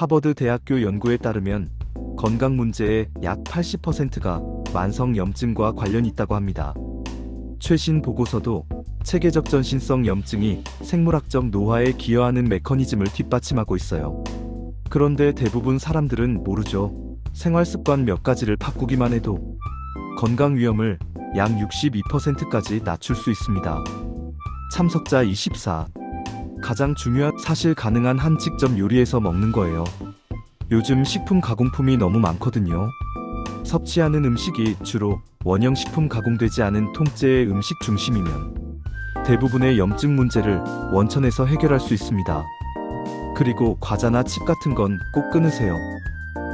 하버드 대학교 연구에 따르면 건강 문제의 약 80%가 만성 염증과 관련이 있다고 합니다. 최신 보고서도 체계적 전신성 염증이 생물학적 노화에 기여하는 메커니즘을 뒷받침하고 있어요. 그런데 대부분 사람들은 모르죠. 생활 습관 몇 가지를 바꾸기만 해도 건강 위험을 약 62%까지 낮출 수 있습니다. 참석자 24. 가장 중요한 사실 가능한 한 직접 요리에서 먹는 거예요. 요즘 식품 가공품이 너무 많거든요. 섭취하는 음식이 주로 원형 식품 가공되지 않은 통째의 음식 중심이면 대부분의 염증 문제를 원천에서 해결할 수 있습니다. 그리고 과자나 칩 같은 건 꼭 끊으세요.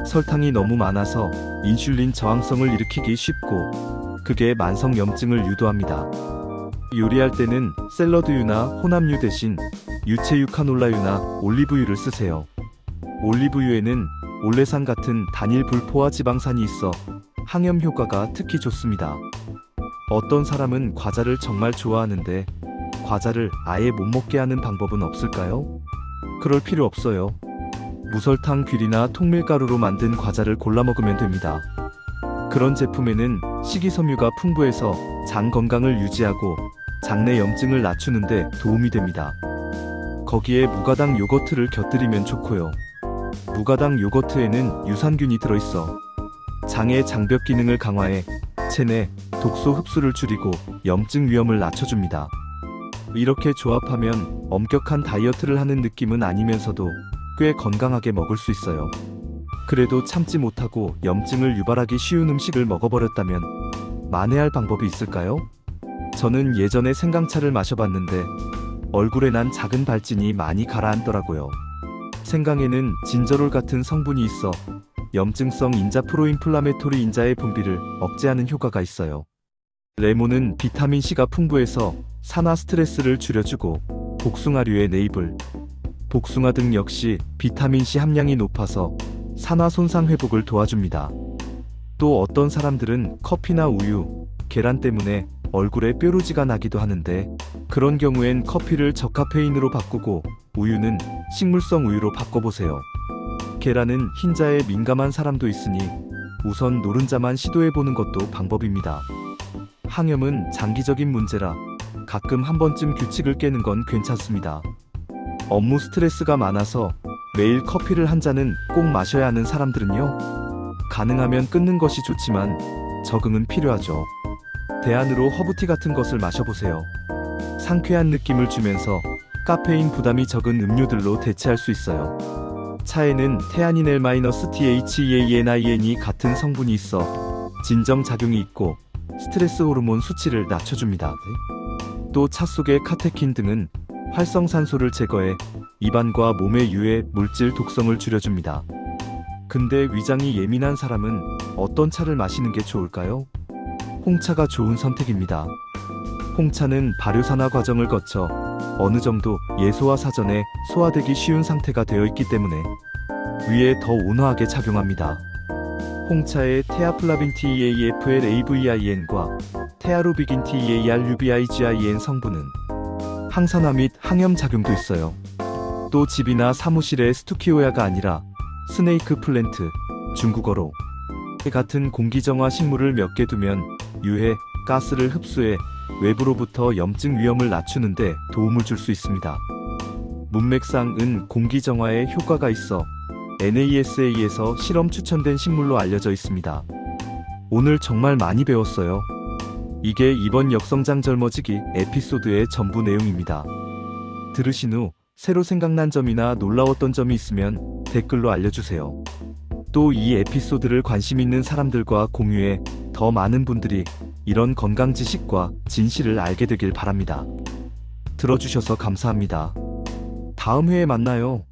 설탕이 너무 많아서 인슐린 저항성을 일으키기 쉽고 그게 만성 염증을 유도합니다. 요리할 때는 샐러드유나 혼합유 대신 유채유 카놀라유나 올리브유를 쓰세요. 올리브유에는 올레산 같은 단일 불포화 지방산이 있어 항염 효과가 특히 좋습니다. 어떤 사람은 과자를 정말 좋아하는데 과자를 아예 못 먹게 하는 방법은 없을까요? 그럴 필요 없어요. 무설탕 귤이나 통밀가루로 만든 과자를 골라 먹으면 됩니다. 그런 제품에는 식이섬유가 풍부해서 장 건강을 유지하고 장내 염증을 낮추는데 도움이 됩니다. 거기에 무가당 요거트를 곁들이면 좋고요. 무가당 요거트에는 유산균이 들어있어 장의 장벽 기능을 강화해 체내 독소 흡수를 줄이고 염증 위험을 낮춰줍니다. 이렇게 조합하면 엄격한 다이어트를 하는 느낌은 아니면서도 꽤 건강하게 먹을 수 있어요. 그래도 참지 못하고 염증을 유발하기 쉬운 음식을 먹어버렸다면 만회할 방법이 있을까요? 저는 예전에 생강차를 마셔봤는데 얼굴에 난 작은 발진이 많이 가라앉더라고요. 생강에는 진저롤 같은 성분이 있어 염증성 인자 프로인플라메토리 인자의 분비를 억제하는 효과가 있어요. 레몬은 비타민C가 풍부해서 산화 스트레스를 줄여주고 복숭아류의 네이블, 복숭아 등 역시 비타민C 함량이 높아서 산화 손상 회복을 도와줍니다. 또 어떤 사람들은 커피나 우유, 계란 때문에 얼굴에 뾰루지가 나기도 하는데 그런 경우엔 커피를 저카페인으로 바꾸고 우유는 식물성 우유로 바꿔보세요. 계란은 흰자에 민감한 사람도 있으니 우선 노른자만 시도해보는 것도 방법입니다. 항염은 장기적인 문제라 가끔 한 번쯤 규칙을 깨는 건 괜찮습니다. 업무 스트레스가 많아서 매일 커피를 한 잔은 꼭 마셔야 하는 사람들은요. 가능하면 끊는 것이 좋지만 적응은 필요하죠. 대안으로 허브티 같은 것을 마셔보세요. 상쾌한 느낌을 주면서 카페인 부담이 적은 음료들로 대체할 수 있어요. 차에는 테아닌 L-THEANIN이 같은 성분이 있어 진정 작용이 있고 스트레스 호르몬 수치를 낮춰줍니다. 또 차 속의 카테킨 등은 활성산소를 제거해 입안과 몸의 유해 물질 독성을 줄여줍니다. 근데 위장이 예민한 사람은 어떤 차를 마시는 게 좋을까요? 홍차가 좋은 선택입니다. 홍차는 발효산화 과정을 거쳐 어느 정도 예소화 사전에 소화되기 쉬운 상태가 되어 있기 때문에 위에 더 온화하게 작용합니다. 홍차의 테아플라빈 TEAFL AVIN과 테아로비긴 TEARUBIGIN 성분은 항산화 및 항염 작용도 있어요. 또 집이나 사무실에 스투키오야가 아니라 스네이크 플랜트, 중국어로 같은 공기정화 식물을 몇 개 두면 유해, 가스를 흡수해 외부로부터 염증 위험을 낮추는데 도움을 줄 수 있습니다. 문맥상은 공기정화에 효과가 있어 NASA에서 실험 추천된 식물로 알려져 있습니다. 오늘 정말 많이 배웠어요. 이게 이번 역성장 젊어지기 에피소드의 전부 내용입니다. 들으신 후 새로 생각난 점이나 놀라웠던 점이 있으면 댓글로 알려주세요. 또 이 에피소드를 관심 있는 사람들과 공유해 더 많은 분들이 이런 건강 지식과 진실을 알게 되길 바랍니다. 들어주셔서 감사합니다. 다음 회에 만나요.